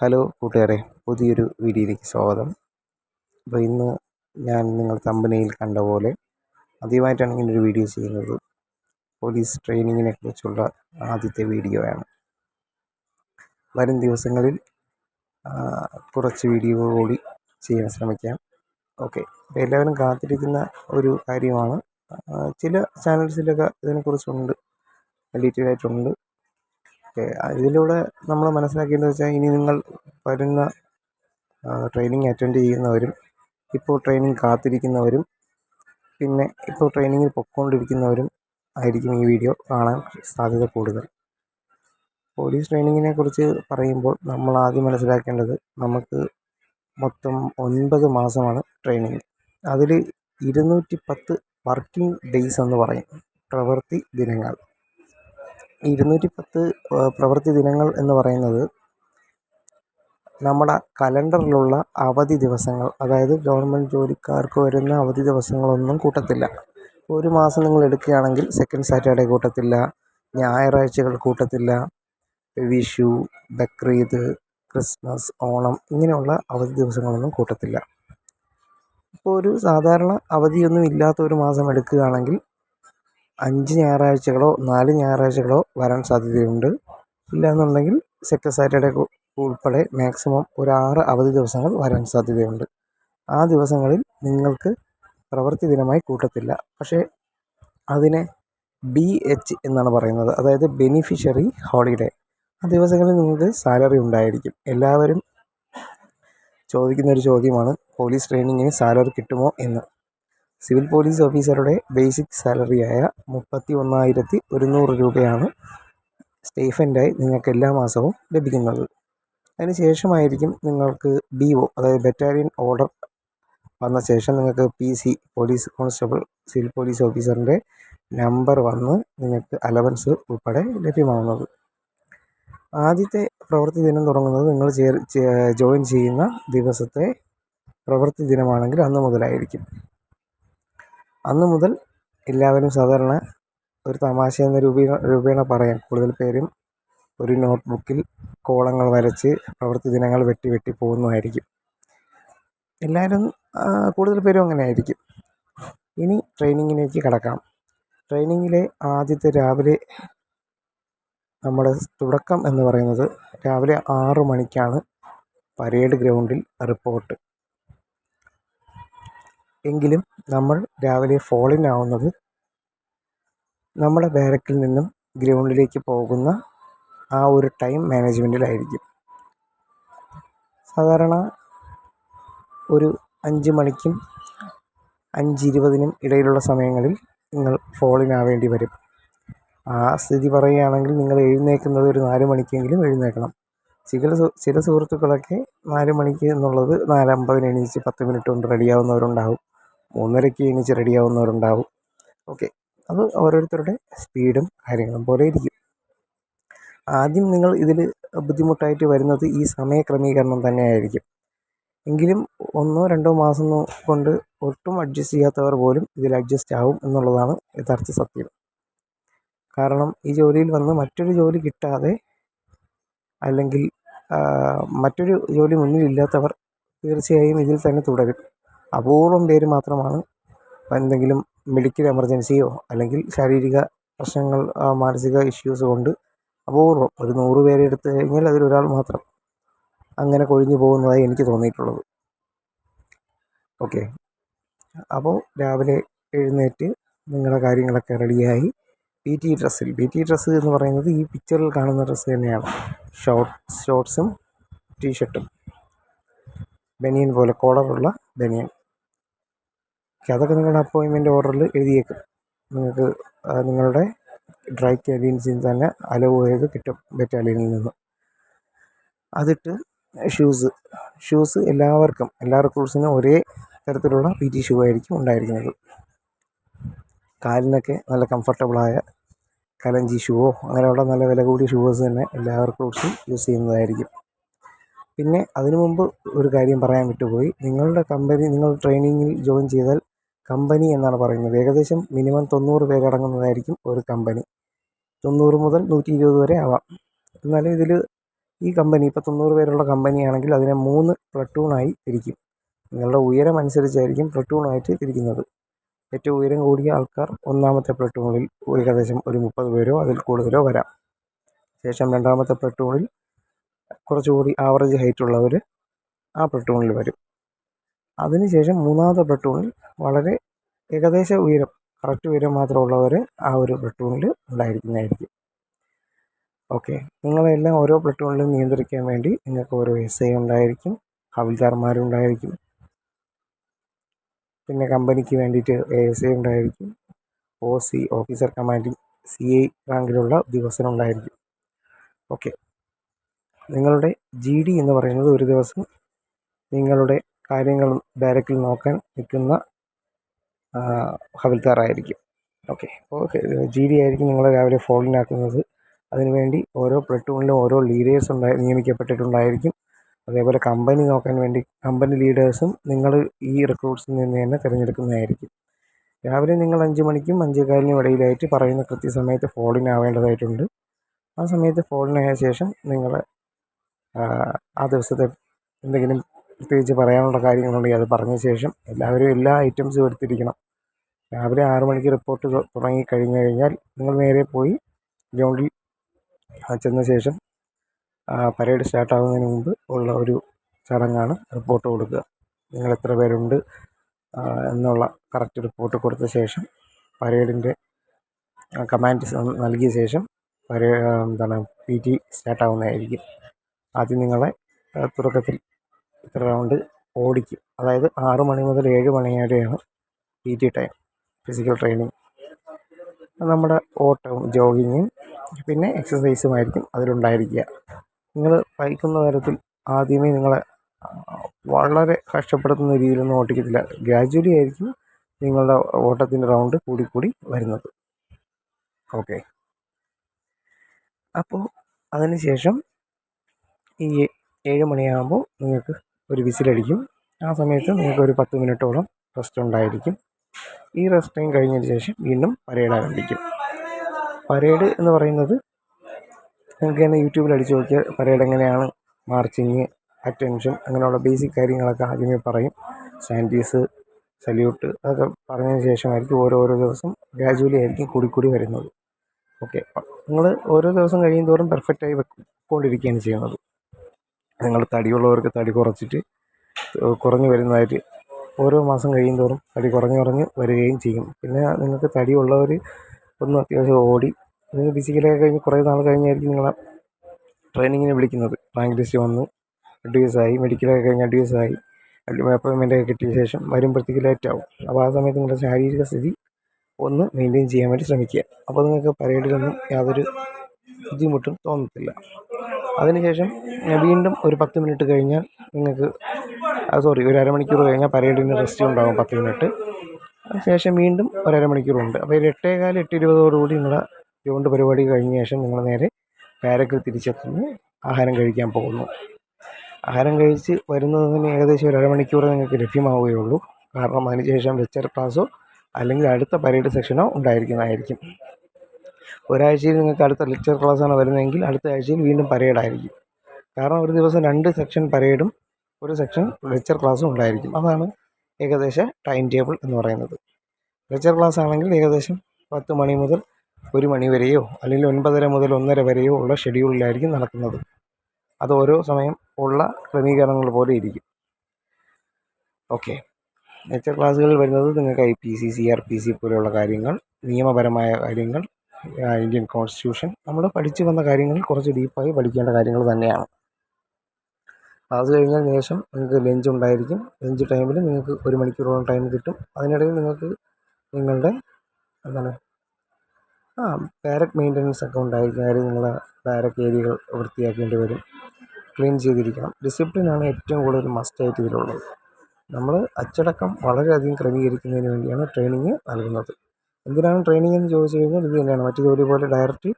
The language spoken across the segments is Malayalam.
ഹലോ കൂട്ടുകാരെ പുതിയൊരു വീഡിയോയിലേക്ക് സ്വാഗതം. അപ്പോൾ ഇന്ന് ഞാൻ നിങ്ങൾ കമ്പനിയിൽ കണ്ട പോലെ ആദ്യമായിട്ടാണ് ഇങ്ങനെ ഒരു വീഡിയോ ചെയ്യുന്നത്. പോലീസ് ട്രെയിനിങ്ങിനെ കുറിച്ചുള്ള ആദ്യത്തെ വീഡിയോ ആണ്. വരും ദിവസങ്ങളിൽ കുറച്ച് വീഡിയോ കൂടി ചെയ്യാൻ ശ്രമിക്കാം. ഓക്കെ അപ്പോൾ എല്ലാവരും കാത്തിരിക്കുന്ന ഒരു കാര്യമാണ്. ചില ചാനൽസിലൊക്കെ ഇതിനെക്കുറിച്ചുണ്ട് ഡീറ്റെയിൽ ആയിട്ടുണ്ട് ഇതിലൂടെ നമ്മൾ മനസ്സിലാക്കേണ്ടത് വെച്ചാൽ ഇനി നിങ്ങൾ വരുന്ന ട്രെയിനിങ് അറ്റൻഡ് ചെയ്യുന്നവരും ഇപ്പോൾ ട്രെയിനിങ് കാത്തിരിക്കുന്നവരും പിന്നെ ഇപ്പോൾ ട്രെയിനിങ്ങിൽ പൊയ്ക്കൊണ്ടിരിക്കുന്നവരും ആയിരിക്കും ഈ വീഡിയോ കാണാൻ സാധ്യത കൂടുതൽ. പോലീസ് ട്രെയിനിങ്ങിനെ കുറിച്ച് പറയുമ്പോൾ നമ്മൾ ആദ്യം മനസ്സിലാക്കേണ്ടത് നമുക്ക് മൊത്തം ഒൻപത് മാസമാണ് ട്രെയിനിങ് അതിൽ ഇരുന്നൂറ്റി പത്ത് വർക്കിംഗ് ഡേയ്സ് എന്ന് പറയും. പ്രവൃത്തി ദിനങ്ങൾ. ഇരുന്നൂറ്റി പത്ത് പ്രവൃത്തി ദിനങ്ങൾ എന്ന് പറയുന്നത് നമ്മുടെ കലണ്ടറിലുള്ള അവധി ദിവസങ്ങൾ അതായത് ഗവൺമെന്റ് ജോലിക്കാർക്ക് വരുന്ന അവധി ദിവസങ്ങളൊന്നും കൂട്ടത്തില്ല. ഒരു മാസം നിങ്ങൾ എടുക്കുകയാണെങ്കിൽ സെക്കൻഡ് സാറ്റർഡേ കൂട്ടത്തില്ല ഞായറാഴ്ചകൾ കൂട്ടത്തില്ല. വിഷു ബക്രീദ് ക്രിസ്മസ് ഓണം ഇങ്ങനെയുള്ള അവധി ദിവസങ്ങളൊന്നും കൂട്ടത്തില്ല. ഇപ്പോൾ ഒരു സാധാരണ അവധിയൊന്നും ഇല്ലാത്ത ഒരു മാസം എടുക്കുകയാണെങ്കിൽ അഞ്ച് ഞായറാഴ്ചകളോ നാല് ഞായറാഴ്ചകളോ വരാൻ സാധ്യതയുണ്ട്. ഇല്ലയെന്നുണ്ടെങ്കിൽ സെക്കൻഡ് സാറ്റർഡേ ഉൾപ്പെടെ മാക്സിമം ഒരു ആറ് അവധി ദിവസങ്ങൾ വരാൻ സാധ്യതയുണ്ട്. ആ ദിവസങ്ങളിൽ നിങ്ങൾക്ക് പ്രവൃത്തി ദിനമായി കൂട്ടത്തില്ല. പക്ഷേ അതിനെ ബി എച്ച് എന്നാണ് പറയുന്നത്. അതായത് ബെനിഫിഷ്യറി ഹോളിഡേ. ആ ദിവസങ്ങളിൽ നിങ്ങൾക്ക് സാലറി ഉണ്ടായിരിക്കും. എല്ലാവരും ചോദിക്കുന്ന ഒരു ചോദ്യമാണ് പോലീസ് ട്രെയിനിങ്ങിന് സാലറി കിട്ടുമോ എന്ന്. സിവിൽ പോലീസ് ഓഫീസറുടെ ബേസിക് സാലറിയായ മുപ്പത്തി ഒന്നായിരത്തി ഒരുന്നൂറ് രൂപയാണ് സ്റ്റൈഫന്റായി നിങ്ങൾക്ക് എല്ലാ മാസവും ലഭിക്കുന്നത്. അതിന് ശേഷമായിരിക്കും നിങ്ങൾക്ക് ബി ഒ അതായത് ബറ്റാലിയൻ ഓർഡർ വന്ന ശേഷം നിങ്ങൾക്ക് P C police constable civil police ഓഫീസറിന്റെ number വന്ന് നിങ്ങൾക്ക് അലവൻസ് ഉൾപ്പെടെ ലഭ്യമാവുന്നത്. ആദ്യത്തെ പ്രവൃത്തി ദിനം തുടങ്ങുന്നത് നിങ്ങൾ ജോയിൻ ചെയ്യുന്ന ദിവസത്തെ പ്രവൃത്തി ദിനമാണെങ്കിൽ അന്ന് മുതലായിരിക്കും. അന്ന് മുതൽ എല്ലാവരും സാധാരണ ഒരു തമാശ എന്ന രൂപേണ രൂപേണ പറയാം. കൂടുതൽ പേരും ഒരു നോട്ട് ബുക്കിൽ കോളങ്ങൾ വരച്ച് പ്രവൃത്തി ദിനങ്ങൾ വെട്ടി വെട്ടി പോകുന്നതായിരിക്കും. എല്ലാവരും കൂടുതൽ പേരും അങ്ങനെ ആയിരിക്കും ഇനി ട്രെയിനിങ്ങിലേക്ക് കടക്കാം. ട്രെയിനിങ്ങിലെ ആദ്യത്തെ രാവിലെ നമ്മുടെ തുടക്കം എന്ന് പറയുന്നത് രാവിലെ ആറ് മണിക്കാണ് പരേഡ് ഗ്രൗണ്ടിൽ റിപ്പോർട്ട്. എങ്കിലും നമ്മൾ രാവിലെ ഫോൾ ഇൻ ആവുന്നത് നമ്മുടെ ബാരക്കിൽ നിന്നും ഗ്രൗണ്ടിലേക്ക് പോകുന്ന ആ ഒരു ടൈം മാനേജ്മെന്റിലായിരിക്കും സാധാരണ ഒരു അഞ്ച് മണിക്കും അഞ്ച് ഇരുപതിനും ഇടയിലുള്ള സമയങ്ങളിൽ നിങ്ങൾ ഫോളിൻ ആവേണ്ടി വരും. ആ സ്ഥിതി പറയുകയാണെങ്കിൽ നിങ്ങൾ എഴുന്നേൽക്കുന്നത് ഒരു നാല് മണിക്കെങ്കിലും എഴുന്നേൽക്കണം ചില ചില സുഹൃത്തുക്കളൊക്കെ നാല് മണിക്ക് എന്നുള്ളത് നാലമ്പതിന് എണീച്ച് പത്ത് മിനിറ്റ് കൊണ്ട് റെഡിയാവുന്നവരുണ്ടാവും മൂന്നരയ്ക്ക് എണീച്ച് റെഡിയാവുന്നവരുണ്ടാവും ഓക്കെ അത് ഓരോരുത്തരുടെ സ്പീഡും കാര്യങ്ങളും പോലെ ഇരിക്കും. ആദ്യം നിങ്ങൾ ഇതിൽ ബുദ്ധിമുട്ടായിട്ട് വരുന്നത് ഈ സമയ ക്രമീകരണം തന്നെയായിരിക്കും. എങ്കിലും ഒന്നോ രണ്ടോ മാസം കൊണ്ട് ഒട്ടും അഡ്ജസ്റ്റ് ചെയ്യാത്തവർ പോലും ഇതിൽ അഡ്ജസ്റ്റ് ആവും എന്നുള്ളതാണ് യഥാർത്ഥ സത്യം. കാരണം ഈ ജോലിയിൽ വന്ന് മറ്റൊരു ജോലി കിട്ടാതെ അല്ലെങ്കിൽ മറ്റൊരു ജോലി മുന്നിലില്ലാത്തവർ തീർച്ചയായും ഇതിൽ തന്നെ തുടരും. അപൂർവം പേര് മാത്രമാണ്. എന്തെങ്കിലും മെഡിക്കൽ എമർജൻസിയോ അല്ലെങ്കിൽ ശാരീരിക പ്രശ്നങ്ങൾ മാനസിക ഇഷ്യൂസ് കൊണ്ട് അപൂർവം ഒരു നൂറ് പേരെ എടുത്തു കഴിഞ്ഞാൽ അതിലൊരാൾ മാത്രം അങ്ങനെ കൊഴിഞ്ഞു പോകുന്നതായി എനിക്ക് തോന്നിയിട്ടുള്ളത്. ഓക്കെ അപ്പോൾ രാവിലെ എഴുന്നേറ്റ് നിങ്ങളുടെ കാര്യങ്ങളൊക്കെ റെഡിയായി പി ടി ഡ്രസ്സിൽ പി ടി ഡ്രസ്സ് എന്ന് പറയുന്നത് ഈ പിക്ചറിൽ കാണുന്ന ഡ്രസ്സ് തന്നെയാണ്. ഷോർട്ട് ഷോർട്ട്സും ടീഷർട്ടും ബനിയൻ പോലെ കോളറുള്ള ബനിയൻ അതൊക്കെ നിങ്ങളുടെ അപ്പോയിൻമെന്റ് ഓർഡറിൽ എഴുതിയേക്കും. നിങ്ങൾക്ക് നിങ്ങളുടെ ഡ്രൈ ക്യാബിൻസിൽ തന്നെ അലവ് ചെയ്ത് കിട്ടും ബെറ്റാലിയനിൽ നിന്ന്. അതിട്ട് ഷൂസ് ഷൂസ് എല്ലാവർക്കും എല്ലാ റിക്രൂട്ട്സിനും ഒരേ തരത്തിലുള്ള പി ടി ഷൂ ആയിരിക്കും ഉണ്ടായിരിക്കുന്നത്. കാലിനൊക്കെ നല്ല കംഫർട്ടബിളായ കലഞ്ചി ഷൂവോ അങ്ങനെയുള്ള നല്ല വില കൂടിയ ഷൂസ് തന്നെ എല്ലാ റിക്രൂട്ട്സും യൂസ് ചെയ്യുന്നതായിരിക്കും. പിന്നെ അതിനു മുമ്പ് ഒരു കാര്യം പറയാൻ വിട്ടുപോയി. നിങ്ങളുടെ കമ്പനി നിങ്ങൾ ട്രെയിനിങ്ങിൽ ജോയിൻ ചെയ്താൽ കമ്പനി എന്നാണ് പറയുന്നത്. ഏകദേശം മിനിമം തൊണ്ണൂറ് പേരടങ്ങുന്നതായിരിക്കും ഒരു കമ്പനി. തൊണ്ണൂറ് മുതൽ നൂറ്റി ഇരുപത് വരെ ആവാം. എന്നാലും ഇതിൽ ഈ കമ്പനി ഇപ്പോൾ തൊണ്ണൂറ് പേരുള്ള കമ്പനിയാണെങ്കിൽ അതിനെ മൂന്ന് പ്ലട്ടൂണായി തിരിക്കും. നിങ്ങളുടെ ഉയരം അനുസരിച്ചായിരിക്കും പ്ലട്ടൂണായിട്ട് തിരിക്കുന്നത്. ഏറ്റവും ഉയരം കൂടിയ ആൾക്കാർ ഒന്നാമത്തെ പ്ലട്ടൂണിൽ ഏകദേശം ഒരു മുപ്പത് പേരോ അതിൽ കൂടുതലോ വരാം. ശേഷം രണ്ടാമത്തെ പ്ലട്ടൂണിൽ കുറച്ചുകൂടി ആവറേജ് ഹൈറ്റ് ഉള്ളവർ ആ പ്ലട്ടൂണിൽ വരും. അതിനുശേഷം മൂന്നാമത്തെ പ്ലട്ടൂണിൽ വളരെ ഏകദേശ ഉയരം കറക്റ്റ് ഉയരം മാത്രമുള്ളവർ ആ ഒരു പ്ലട്ടൂണിൽ ഉണ്ടായിരിക്കുന്നതായിരിക്കും. ഓക്കെ നിങ്ങളെല്ലാം ഓരോ പ്ലട്ടൂണിലും നിയന്ത്രിക്കാൻ വേണ്ടി നിങ്ങൾക്ക് ഓരോ എസ് ഐ ഉണ്ടായിരിക്കും ഹവിൽദാർമാരുണ്ടായിരിക്കും പിന്നെ കമ്പനിക്ക് വേണ്ടിയിട്ട് എ എസ് ഐ ഉണ്ടായിരിക്കും. O C officer commanding C I റാങ്കിലുള്ള ഉദ്യോഗസ്ഥനുണ്ടായിരിക്കും ഓക്കെ നിങ്ങളുടെ ജി ഡി എന്ന് പറയുന്നത് ഒരു ദിവസം നിങ്ങളുടെ കാര്യങ്ങൾ ഡയറക്റ്റ് നോക്കാൻ നിൽക്കുന്ന ഹവിൽദാറായിരിക്കും ഓക്കെ അപ്പോൾ ജി ഡി ആയിരിക്കും നിങ്ങളെ രാവിലെ ഫോളിനാക്കുന്നത് അതിനുവേണ്ടി ഓരോ പ്ലട്ടൂണിലും ഓരോ ലീഡേഴ്സ് ഉണ്ടായി നിയമിക്കപ്പെട്ടിട്ടുണ്ടായിരിക്കും. അതേപോലെ കമ്പനി നോക്കാൻ വേണ്ടി കമ്പനി ലീഡേഴ്സും നിങ്ങൾ ഈ റിക്രൂട്ട്സിൽ നിന്ന് തന്നെ തിരഞ്ഞെടുക്കുന്നതായിരിക്കും. രാവിലെ നിങ്ങൾ അഞ്ച് മണിക്കും അഞ്ചേകാലിനും ഇടയിലായിട്ട് പറയുന്ന കൃത്യസമയത്ത് ഫോളിൻ ആവേണ്ടതായിട്ടുണ്ട്. ആ സമയത്ത് ഫോളിനായ ശേഷം നിങ്ങൾ ആ ദിവസത്തെ എന്തെങ്കിലും പ്രത്യേകിച്ച് പറയാനുള്ള കാര്യങ്ങളുണ്ടെങ്കിൽ അത് പറഞ്ഞ ശേഷം എല്ലാവരും എല്ലാ ഐറ്റംസും എടുത്തിരിക്കണം. രാവിലെ ആറ് മണിക്ക് റിപ്പോർട്ട് തുടങ്ങി കഴിഞ്ഞു കഴിഞ്ഞാൽ നിങ്ങൾ നേരെ പോയി ഗ്രൗണ്ടിൽ ചെന്ന ശേഷം പരേഡ് സ്റ്റാർട്ടാകുന്നതിന് മുമ്പ് ഉള്ള ഒരു ചടങ്ങാണ് റിപ്പോർട്ട് കൊടുക്കുക. നിങ്ങൾ എത്ര പേരുണ്ട് എന്നുള്ള കറക്റ്റ് റിപ്പോർട്ട് കൊടുത്ത ശേഷം പരേഡിന്റെ കമാൻഡ് നൽകിയ ശേഷം പരേ എന്താണ് പി ടി സ്റ്റാർട്ട് ആവുന്നതായിരിക്കും. ആദ്യം നിങ്ങളെ തുടക്കത്തിൽ ഇത്ര റൗണ്ട് ഓടിക്കും. അതായത് ആറ് മണി മുതൽ ഏഴ് മണി വരെയാണ് P T time physical training നമ്മുടെ ഓട്ടവും ജോഗിങ്ങും പിന്നെ എക്സസൈസുമായിരിക്കും അതിലുണ്ടായിരിക്കുക. നിങ്ങൾ ബൈക്കുന്ന തരത്തിൽ ആദ്യമേ നിങ്ങളെ വളരെ കഷ്ടപ്പെടുത്തുന്ന രീതിയിലൊന്നും ഓട്ടിക്കത്തില്ല. ഗ്രാജുവലി ആയിരിക്കും നിങ്ങളുടെ ഓട്ടത്തിന്റെ റൗണ്ട് കൂടിക്കൂടി വരുന്നത്. ഓക്കെ അപ്പോൾ അതിന് ശേഷം ഈ ഏഴ് മണിയാകുമ്പോൾ നിങ്ങൾക്ക് ഒരു വിസിലടിക്കും. ആ സമയത്ത് നിങ്ങൾക്ക് ഒരു പത്ത് മിനിറ്റോളം റെസ്റ്റ് ഉണ്ടായിരിക്കും. ഈ റെസ്റ്റ് ടൈം കഴിഞ്ഞതിന് ശേഷം വീണ്ടും പരേഡ് ആരംഭിക്കും. പരേഡ് എന്ന് പറയുന്നത് നിങ്ങൾക്ക് തന്നെ യൂട്യൂബിൽ അടിച്ചു നോക്കിയാൽ പരേഡ് എങ്ങനെയാണ്? മാർച്ചിങ് അറ്റൻഷൻ അങ്ങനെയുള്ള ബേസിക് കാര്യങ്ങളൊക്കെ ആദ്യമേ പറയും. സാൻഡീസ് സല്യൂട്ട് അതൊക്കെ പറഞ്ഞതിന് ശേഷമായിരിക്കും ഓരോരോ ദിവസം ഗ്രാജുവലി ആയിരിക്കും കൂടിക്കൂടി വരുന്നത്. ഓക്കെ. നിങ്ങൾ ഓരോ ദിവസം കഴിയും തോറും പെർഫെക്റ്റായി വെക്കൊണ്ടിരിക്കുകയാണ് ചെയ്യുന്നത്. നിങ്ങൾ തടിയുള്ളവർക്ക് തടി കുറച്ചിട്ട് കുറഞ്ഞു വരുന്നതായിട്ട് ഓരോ മാസം കഴിയും തോറും തടി കുറഞ്ഞ് കുറഞ്ഞ് വരികയും ചെയ്യും. പിന്നെ നിങ്ങൾക്ക് തടിയുള്ളവർ ഒന്ന് അത്യാവശ്യം ഓടി നിങ്ങൾ ഫിസിക്കലൊക്കെ കഴിഞ്ഞ് കുറേ നാൾ കഴിഞ്ഞായിരിക്കും നിങ്ങളെ ട്രെയിനിങ്ങിന് വിളിക്കുന്നത്. റാങ്ക് ലിസ്റ്റ് വന്നു അഡ്വൈസായി മെഡിക്കലൊക്കെ കഴിഞ്ഞ് അഡ്വൈസായി അപ്പോയിൻമെന്റൊക്കെ കിട്ടിയ ശേഷം വരുമ്പോഴത്തേക്ക് ലേറ്റ് ആവും. അപ്പോൾ ആ സമയത്ത് നിങ്ങളുടെ ശാരീരിക സ്ഥിതി ഒന്ന് മെയിന്റെയിൻ ചെയ്യാൻ വേണ്ടി ശ്രമിക്കുക. അപ്പോൾ നിങ്ങൾക്ക് പരേഡിലൊന്നും യാതൊരു ബുദ്ധിമുട്ടും തോന്നത്തില്ല. അതിനുശേഷം വീണ്ടും ഒരു പത്ത് മിനിറ്റ് കഴിഞ്ഞാൽ നിങ്ങൾക്ക് സോറി ഒരു അരമണിക്കൂർ കഴിഞ്ഞാൽ പരേഡിന് റെസ്റ്റ് ഉണ്ടാകും പത്ത് മിനിറ്റ്. അതിനുശേഷം വീണ്ടും ഒരു അരമണിക്കൂറുണ്ട് അപ്പോൾ ഒരു എട്ടേകാൽ എട്ട് ഇരുപതോടുകൂടി നിങ്ങളുടെ ഗ്രൗണ്ട് പരിപാടി കഴിഞ്ഞ ശേഷം നിങ്ങൾ നേരെ പാരക്കിൽ തിരിച്ചെത്തുന്നു. ആഹാരം കഴിക്കാൻ പോകുന്നു. ആഹാരം കഴിച്ച് വരുന്നതിന് ഏകദേശം ഒരു അരമണിക്കൂർ നിങ്ങൾക്ക് ലഭ്യമാവുകയുള്ളൂ. കാരണം അതിനുശേഷം ലെക്ചർ ക്ലാസ്സോ അല്ലെങ്കിൽ അടുത്ത പരേഡ് സെക്ഷനോ ഉണ്ടായിരിക്കുന്നതായിരിക്കും. ഒരാഴ്ചയിൽ നിങ്ങൾക്ക് അടുത്ത ലെക്ചർ ക്ലാസ്സാണ് വരുന്നതെങ്കിൽ അടുത്ത ആഴ്ചയിൽ വീണ്ടും പരേഡായിരിക്കും. കാരണം ഒരു ദിവസം രണ്ട് സെക്ഷൻ പരേഡും ഒരു സെക്ഷൻ ലെക്ചർ ക്ലാസ്സും ഉണ്ടായിരിക്കും. അതാണ് ഏകദേശ ടൈം ടേബിൾ എന്ന് പറയുന്നത്. ലെക്ചർ ക്ലാസ് ആണെങ്കിൽ ഏകദേശം പത്ത് മണി മുതൽ ഒരു മണി വരെയോ അല്ലെങ്കിൽ ഒൻപതര മുതൽ ഒന്നര വരെയോ ഉള്ള ഷെഡ്യൂളിലായിരിക്കും നടക്കുന്നത് അത് ഓരോ സമയം ഉള്ള ക്രമീകരണങ്ങൾ പോലെ ഇരിക്കും. ഓക്കെ ലെക്ചർ ക്ലാസ്സുകളിൽ വരുന്നത് നിങ്ങൾക്ക് I P C C R P C പോലെയുള്ള കാര്യങ്ങൾ നിയമപരമായ കാര്യങ്ങൾ ഇന്ത്യൻ കോൺസ്റ്റിറ്റ്യൂഷൻ നമ്മൾ പഠിച്ചു വന്ന കാര്യങ്ങൾ കുറച്ച് ഡീപ്പായി പഠിക്കേണ്ട കാര്യങ്ങൾ തന്നെയാണ്. അത് കഴിഞ്ഞതിന് ശേഷം നിങ്ങൾക്ക് ലഞ്ച് ഉണ്ടായിരിക്കും. ലഞ്ച് ടൈമിൽ നിങ്ങൾക്ക് ഒരു മണിക്കൂറോളം ടൈം കിട്ടും. അതിനിടയിൽ നിങ്ങൾക്ക് നിങ്ങളുടെ എന്താണ്? ആ ഡയറക്റ്റ് മെയിന്റനൻസ് ഒക്കെ ഉണ്ടായിരിക്കും കാര്യം നിങ്ങളുടെ ഡയറക്റ്റ് ഏരിയകൾ വൃത്തിയാക്കേണ്ടി വരും. ക്ലീൻ ചെയ്തിരിക്കണം. ഡിസിപ്ലിനാണ് ഏറ്റവും കൂടുതൽ മസ്റ്റായിട്ട് ഇതിലുള്ളത്. നമ്മൾ അച്ചടക്കം വളരെയധികം ക്രമീകരിക്കുന്നതിന് വേണ്ടിയാണ് ട്രെയിനിങ് നൽകുന്നത്. എന്തിനാണ് ട്രെയിനിങ് എന്ന് ചോദിച്ചു കഴിഞ്ഞാൽ ഇത് തന്നെയാണ്. മറ്റു ജോലി പോലെ ഡയറക്റ്റ്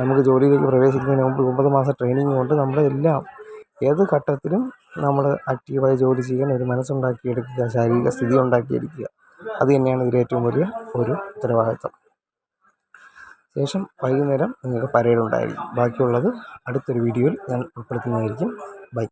നമുക്ക് ജോലിയിലേക്ക് പ്രവേശിക്കുന്നതിന് മുമ്പ് ഒമ്പത് മാസം ട്രെയിനിങ് കൊണ്ട് നമ്മുടെ എല്ലാം ഏത് ഘട്ടത്തിലും നമ്മൾ ആക്റ്റീവായി ജോലി ചെയ്യാൻ ഒരു മനസ്സുണ്ടാക്കിയെടുക്കുക ശാരീരിക സ്ഥിതി ഉണ്ടാക്കിയെടുക്കുക. അത് തന്നെയാണ് ഇതിൽ ഏറ്റവും വലിയ ഒരു ഉത്തരവാദിത്വം ശേഷം വൈകുന്നേരം നിങ്ങൾക്ക് പരേഡ് ഉണ്ടായിരിക്കും. ബാക്കിയുള്ളത് അടുത്തൊരു വീഡിയോയിൽ ഞാൻ ഉൾപ്പെടുത്തുന്നതായിരിക്കും. ബൈ